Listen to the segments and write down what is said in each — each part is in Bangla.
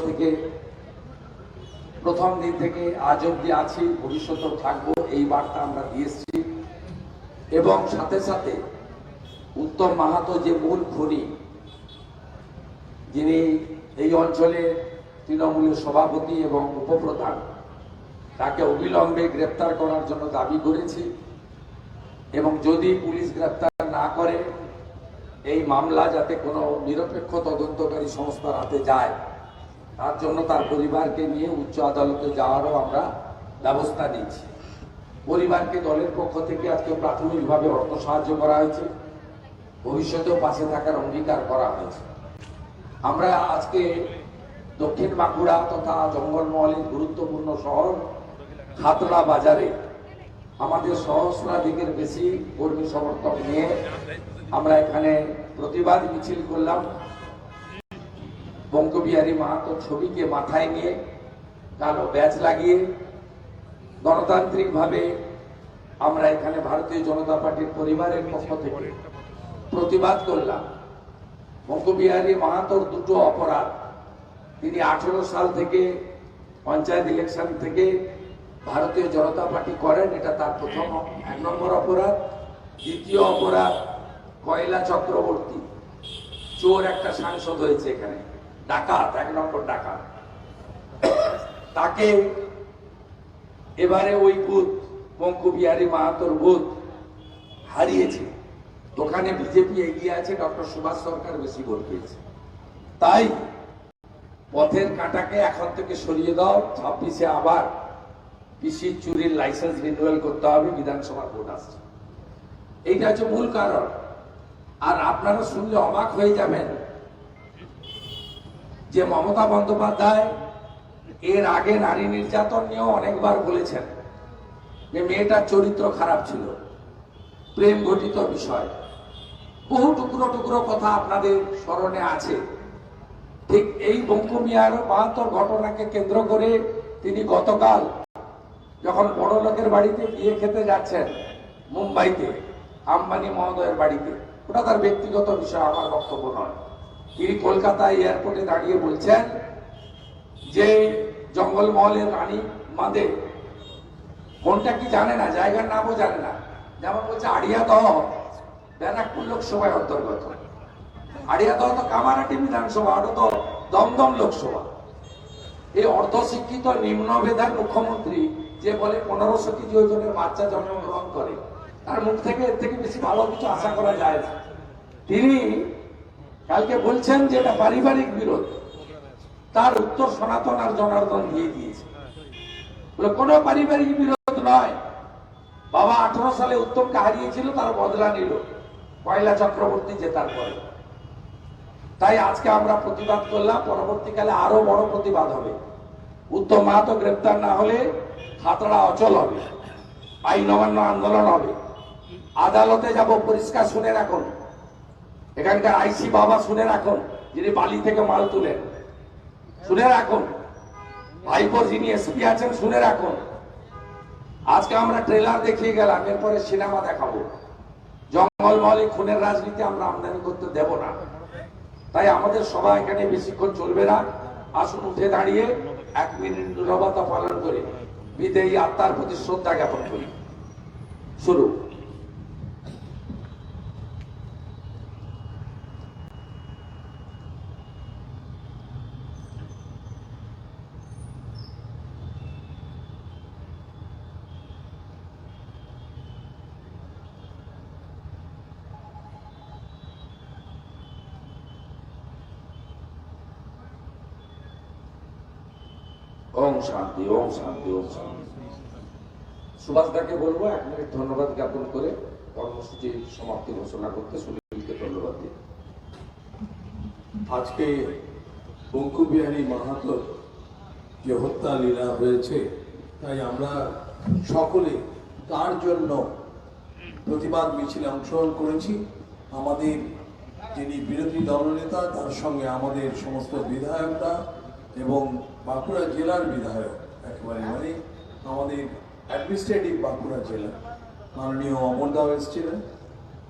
থেকে প্রথম দিন থেকে আজ অব্দি আছি, ভবিষ্যতেও থাকব, এই বার্তা আমরা দিয়ে এসেছি। এবং সাথে সাথে উত্তম মাহাতো যে মূল খুনি, যিনি এই অঞ্চলের তৃণমূলের সভাপতি এবং উপপ্রধান, তাকে অবিলম্বে গ্রেপ্তার করার জন্য দাবি করেছি। এবং যদি পুলিশ গ্রেপ্তার না করে, এই মামলা যাতে কোনো নিরপেক্ষ তদন্তকারী সংস্থার হাতে যায় তার জন্য তার পরিবারকে নিয়ে উচ্চ আদালতে যাওয়ারও আমরা ব্যবস্থা নিচ্ছি পরিবারকে দলের পক্ষ থেকে আজকে প্রাথমিকভাবে অর্থ সাহায্য করা হয়েছে। ভবিষ্যতেও পাশে থাকার অঙ্গীকার করা হয়েছে। আমরা আজকে দক্ষিণ বাঁকুড়া তথা জঙ্গলমহলের গুরুত্বপূর্ণ শহর খাতড়া বাজারে আমাদের সহস্রাধিকের বেশি কর্মী সমর্থক নিয়ে আমরা এখানে প্রতিবাদ মিছিল করলাম। বঙ্গবিহারী মাহাতো ছবিকে মাথায় নিয়ে কালো ব্যাচ লাগিয়ে গণতান্ত্রিকভাবে আমরা এখানে ভারতীয় জনতা পার্টির পরিবারের পক্ষ থেকে প্রতিবাদ করলাম। বঙ্গবিহারী মাহাতোর দুটো অপরাধ। তিনি আঠেরো সাল থেকে পঞ্চায়েত ইলেকশন থেকে ভারতীয় জনতা পার্টি করেন, এটা তার প্রথম এক নম্বর অপরাধ। দ্বিতীয় অপরাধ, কয়লা চক্রবর্তী। চোর একটা সাংসদ হয়েছে এখানে। ডাকাত, এক নম্বর ডাকাত। তাকে এবারে ওই বুথ বঙ্কবিহারী মাহাতোর বুথ হারিয়েছে। দোকানে বিজেপি এগিয়ে আছে, ডক্টর সুভাষ সরকার বেশি ভোট পেয়েছে। তাই পথের কাঁটাকে এখন থেকে সরিয়ে দাও, ছাব্বিশে আবার কৃষি চুরির লাইসেন্স রিনিউয়াল করতে হবে, বিধানসভা ভোট আসছে। এইটা হচ্ছে মূল কারণ। আর আপনারা শুনলে অবাক হয়ে যাবেন যে মমতা বন্দ্যোপাধ্যায় এর আগে নারী নির্যাতন নিয়েও অনেকবার বলেছেন যে মেয়েটার চরিত্র খারাপ ছিল, প্রেম ঘটিত বিষয়। বহু টুকরো টুকরো কথা আপনাদের স্মরণে আছে। ঠিক এই বঙ্কুমিয়ার বাহাত্তর ঘটনাকে কেন্দ্র করে তিনি গতকাল যখন বড় লোকের বাড়িতে বিয়ে খেতে যাচ্ছেন মুম্বাইতে, আম্বানি মহোদয়ের বাড়িতে, ওটা তার ব্যক্তিগত বিষয়, আমার বক্তব্য নয়। তিনি কলকাতা এয়ারপোর্টে দাঁড়িয়ে বলছেন যে জঙ্গলমহলের রানী মাদে। কোনটা কি জানে না? জায়গার নামও জানে না। যেমন বলছে আড়িয়াদহ, ব্যারাকপুর লোকসভায় অন্তর্গত। আড়িয়াদহ তো কামারাটি বিধানসভা আরও তো দমদম লোকসভা। এই অর্ধশিক্ষিত নিম্ন মেধার মুখ্যমন্ত্রী যে বলে পনেরোশো কেজি ওজনের বাচ্চা জন্মগ্রহণ করে, তার মুখ থেকে এর থেকে বেশি ভালো কিছু আশা করা যায় না। তিনি কালকে বলছেন যে এটা পারিবারিক বিরোধ। তার উত্তর সনাতন আর জনার্দন দিয়ে দিয়েছে। বলে, কোনো পারিবারিক বিরোধ নয়। বাবা আঠারো সালে উত্তমকে হারিয়েছিল, তার বদলা নিল। পয়লা চক্রবর্তী জেতার পরে। তাই আজকে আমরা প্রতিবাদ করলাম, পরবর্তীকালে আরও বড় প্রতিবাদ হবে। উত্তম মাহাতো গ্রেপ্তার না হলে খাতড়া অচল হবে। আইন অমান্য আন্দোলন হবে। আদালতে যাব পরিষ্কার শুনে রাখুন। এখানকার আইসি বাবা শুনে রাখুন, যিনি বালি থেকে মাল তুলেন। শুনে রাখুন। ভাইপোর যিনি এসপি আছেন, শুনে রাখুন। আজকে আমরা ট্রেলার দেখিয়ে গেলাম, এরপরে সিনেমা দেখাবো। জঙ্গল জঙ্গলমহলে খুনের রাজনীতি আমরা আমদানি করতে দেব না। তাই আমাদের সভা এখানে বেশিক্ষণ চলবে না। আসুন উঠে দাঁড়িয়ে এক মিনিট নীরবতা পালন করে। বিদেয়ী আত্মার প্রতি শ্রদ্ধা জ্ঞাপন করি। শুরু। ওম শান্তি ওম শান্তি ওম শান্তি। সুভাষ দাকে বলব, এক মিনিট ধন্যবাদ জ্ঞাপন করে কর্মসূচি সমাপ্তি ঘোষণা করতে সুনীলকে ধন্যবাদ দিই। আজকে বঙ্কুবিহারী মাহাতোর যে হত্যা লীলা হয়েছে, তাই আমরা সকলে তার জন্য প্রতিবাদ মিছিলে অংশগ্রহণ করেছি। আমাদের যিনি বিরোধী দলনেতা, তার সঙ্গে আমাদের সমস্ত বিধায়করা এবং বাঁকুড়া জেলার বিধায়ক একেবারে মানে আমাদের অ্যাডমিনিস্ট্রেটিভ বাঁকুড়া জেলা। মাননীয় অমর দাও এসেছিলেন,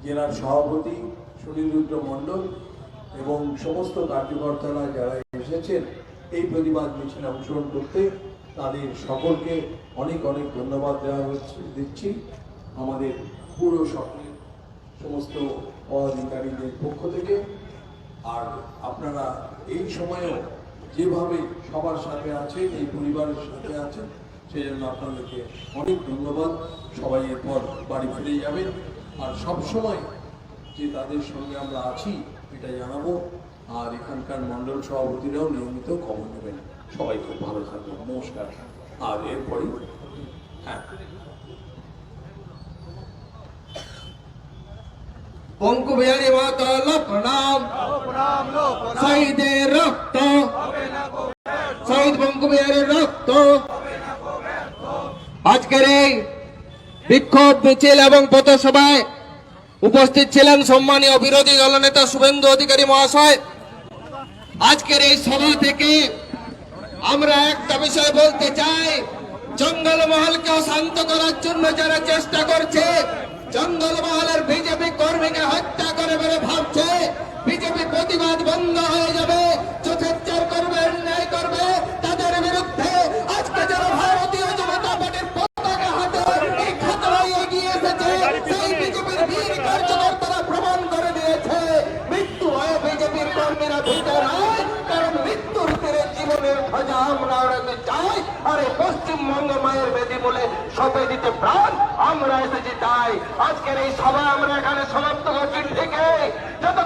জেলার সভাপতি সুনীল রুদ্র মণ্ডল এবং সমস্ত কার্যকর্তারা যারা এসেছেন, এই প্রতিবাদ মিছিলে অংশগ্রহণ করতে তাদের সকলকে অনেক অনেক ধন্যবাদ দেওয়া হচ্ছে, দিচ্ছি। আমাদের পুরো সকলের সমস্ত পদাধিকারীদের পক্ষ থেকে। আর আপনারা এই সময়েও যেভাবে সবার সাথে আছেন এই পরিবারের সাথে আছেন সেই জন্য আপনাদেরকে অনেক ধন্যবাদ। সবাই এরপর বাড়ি ফিরে যাবেন আর সব সময় যে তাদের সঙ্গে আমরা আছি এটা জানাব। আর এখানকার মণ্ডল সভাপতিরাও নিয়মিত খবর নেবেন। সবাই খুব ভালো থাকবেন। নমস্কার। আর এরপরই হ্যাঁ। পঙ্কু বিহারী মাতাল প্রণাম। শহীদের রক্ত। শহীদ পঙ্কু বিহারীর রক্ত। আজকের এই বিক্ষোভ, মিছিল এবং পথসভায় উপস্থিত ছিলেন সম্মানীয় বিরোধী দলনেতা শুভেন্দু অধিকারী মহাশয়। আজকের এই সভা থেকে আমরা একটা বিষয় বলতে চাই। জঙ্গলমহলকেও শান্ত করার জন্য যারা চেষ্টা করছে জঙ্গলমহলের বিজেপি কর্মীকে হত্যা করে বলে ভাবছে। বিজেপি প্রতিবাদ বন্ধ হয়ে যাবে। আমরা ওড়াতে চাই আর এই পশ্চিমবঙ্গ মায়ের বেদি বলে সপে দিতে প্রাণ। আমরা এসেছি তাই। আজকের এই সভা আমরা এখানে সমাপ্ত করছি। থেকে যতক্ষণ